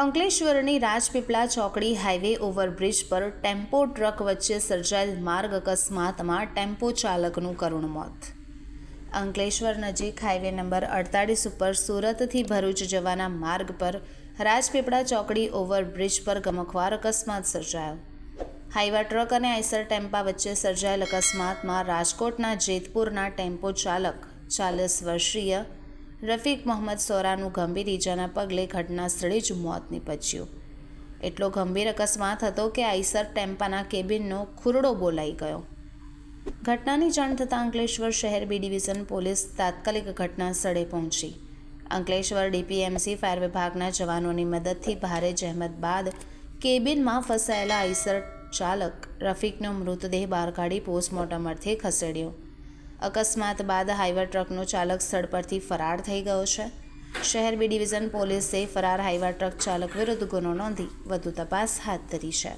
અંકલેશ્વરની રાજપીપળા ચોકડી highway overbridge પર tempo truck વચ્ચે સર્જાયેલ માર્ગ અકસ્માતમાં ટેમ્પો ચાલકનું કરુણ મોત. અંકલેશ્વર નજીક હાઈવે નંબર અડતાળીસ ઉપર સુરતથી ભરૂચ જવાના માર્ગ પર રાજપીપળા ચોકડી ઓવરબ્રિજ પર ગમખવાર અકસ્માત સર્જાયો. હાઈવા ટ્રક અને આઈસર ટેમ્પા વચ્ચે સર્જાયેલ અકસ્માતમાં રાજકોટના જેતપુરના ટેમ્પો ચાલક ચાલીસ વર્ષીય રફીક મોહમ્મદ સોરાનું ગંભીર ઈજાના પગલે ઘટના સ્થળે જ મોત નીપજ્યું. એટલો ગંભીર અકસ્માત હતો કે આઈસર ટેમ્પાના કેબિનનો ખુરડો બોલાઈ ગયો. ઘટનાની જાણ થતાં અંકલેશ્વર શહેર બી ડિવિઝન પોલીસ તાત્કાલિક ઘટના સ્થળે પહોંચી. અંકલેશ્વર ડીપીએમસી ફાયર વિભાગના જવાનોની મદદથી ભારે જહેમત બાદ કેબિનમાં ફસાયેલા આઈસર ચાલક રફીકનો મૃતદેહ બહાર કાઢી પોસ્ટમોર્ટમ અર્થે ખસેડ્યો. અકસ્માત બાદ હાઈવા ટ્રકનો ચાલક સ્થળ પરથી ફરાર થઈ ગયો છે. શહેર બી ડિવિઝન પોલીસે ફરાર હાઈવા ટ્રક ચાલક વિરુદ્ધ ગુનો નોંધી વધુ તપાસ હાથ ધરી છે.